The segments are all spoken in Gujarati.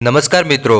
નમસ્કાર મિત્રો.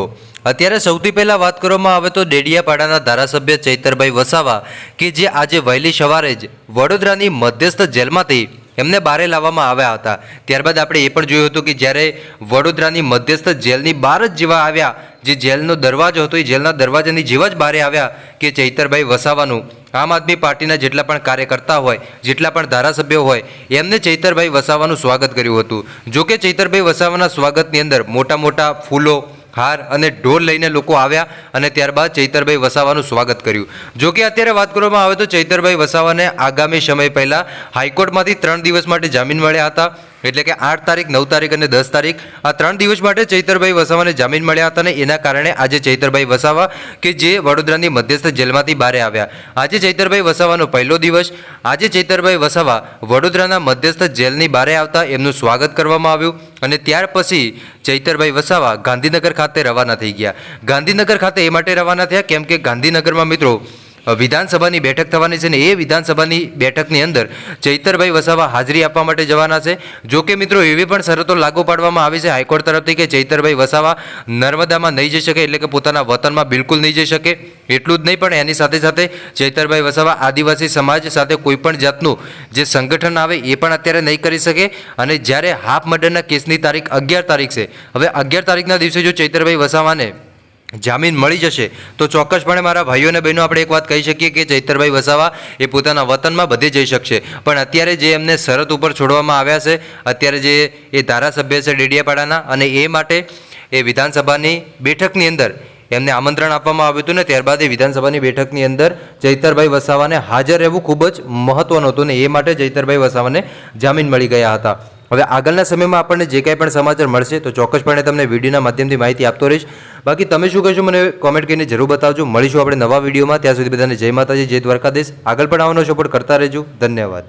અત્યારે સૌથી પહેલાં વાત કરવામાં આવે તો ડેડિયાપાડાના ધારાસભ્ય ચૈતરભાઈ વસાવા કે જે આજે વહેલી સવારે જ વડોદરાની મધ્યસ્થ જેલમાંથી એમને બહારે લાવવામાં આવ્યા હતા. ત્યારબાદ આપણે એ પણ જોયું હતું કે જ્યારે વડોદરાની મધ્યસ્થ જેલની બહાર જ જેવા આવ્યા, જે જેલનો દરવાજો હતો, એ જેલના દરવાજાની જેવા જ બહારે આવ્યા કે ચૈતરભાઈ વસાવાનું. આમ આદમી પાર્ટીના જેટલા પણ કાર્યકર્તા હોય, જેટલા પણ ધારાસભ્યો હોય, એમને ચૈતરભાઈ વસાવાનું સ્વાગત કર્યું હતું. જો કે ચૈતરભાઈ વસાવાના સ્વાગતની અંદર મોટા મોટા ફૂલો હાર અને ઢોલ લઈને લોકો આવ્યા અને ત્યારબાદ ચૈતરભાઈ વસાવાનું સ્વાગત કર્યું. જો કે અત્યારે વાત કરવામાં આવે તો ચૈતરભાઈ વસાવાને આગામી સમય પહેલાં હાઈકોર્ટમાંથી ત્રણ દિવસ માટે જામીન મળ્યા હતા. એટલે કે આઠ તારીખ, નવ તારીખ અને દસ તારીખ આ ત્રણ દિવસ માટે ચૈતરભાઈ વસાવાને જામીન મળ્યા હતા અને એના કારણે આજે ચૈતરભાઈ વસાવા કે જે વડોદરાની મધ્યસ્થ જેલમાંથી બહાર આવ્યા. આજે ચૈતરભાઈ વસાવાનો પહેલો દિવસ. આજે ચૈતરભાઈ વસાવા વડોદરાના મધ્યસ્થ જેલની બહારે આવતા એમનું સ્વાગત કરવામાં આવ્યું અને ત્યાર પછી ચૈતરભાઈ વસાવા ગાંધીનગર ખાતે રવાના થઈ ગયા. ગાંધીનગર ખાતે એ માટે રવાના થયા કેમ કે ગાંધીનગરમાં મિત્રો વિધાનસભાની બેઠક થવાની છે ને એ વિધાનસભાની બેઠકની અંદર ચૈતરભાઈ વસાવા હાજરી આપવા માટે જવાના છે. જો કે મિત્રો એવી પણ શરતો લાગુ પાડવામાં આવી છે હાઈકોર્ટ તરફથી કે ચૈતરભાઈ વસાવા નર્મદામાં નહીં જઈ શકે એટલે કે પોતાના વતનમાં બિલકુલ નહીં જઈ શકે. એટલું જ નહીં, પણ એની સાથે સાથે ચૈતરભાઈ વસાવા આદિવાસી સમાજ સાથે કોઈપણ જાતનું જે સંગઠન આવે એ પણ અત્યારે નહીં કરી શકે. અને જ્યારે હાફ મર્ડરના કેસની તારીખ અગિયાર તારીખ છે, હવે અગિયાર તારીખના દિવસે જો ચૈતરભાઈ વસાવાને જામીન મળી જશે, તો ચોક્કસપણે મારા ભાઈઓ અને બહેનો આપણે એક વાત કહી શકીએ કે ચૈતરભાઈ વસાવા એ પોતાના વતનમાં બધે જઈ શકશે. પણ અત્યારે જે એમને શરત ઉપર છોડવામાં આવ્યા છે, અત્યારે જે એ ધારાસભ્ય છે ડેડિયાપાડાના અને એ માટે એ વિધાનસભાની બેઠકની અંદર એમને આમંત્રણ આપવામાં આવ્યું હતું ને ત્યારબાદ એ વિધાનસભાની બેઠકની અંદર ચૈતરભાઈ વસાવાને હાજર રહેવું ખૂબ જ મહત્વનું હતું ને એ માટે ચૈતરભાઈ વસાવાને જામીન મળી ગયા હતા. હવે આગળના સમયમાં આપણને જે કાંઈ પણ સમાચાર મળશે તો ચોક્કસપણે તમને વિડીયોના માધ્યમથી માહિતી આપતો રહીશ. બાકી તમે શું કહેશો મને કોમેન્ટ કરીને જરૂર બતાવજો. મળીશું આપણે નવા વિડીયોમાં. ત્યાં સુધી બધાને જય માતાજી, જય દ્વારકાધીશ. આગળ પણ આવવાનો સપોર્ટ કરતા રહેજો. ધન્યવાદ.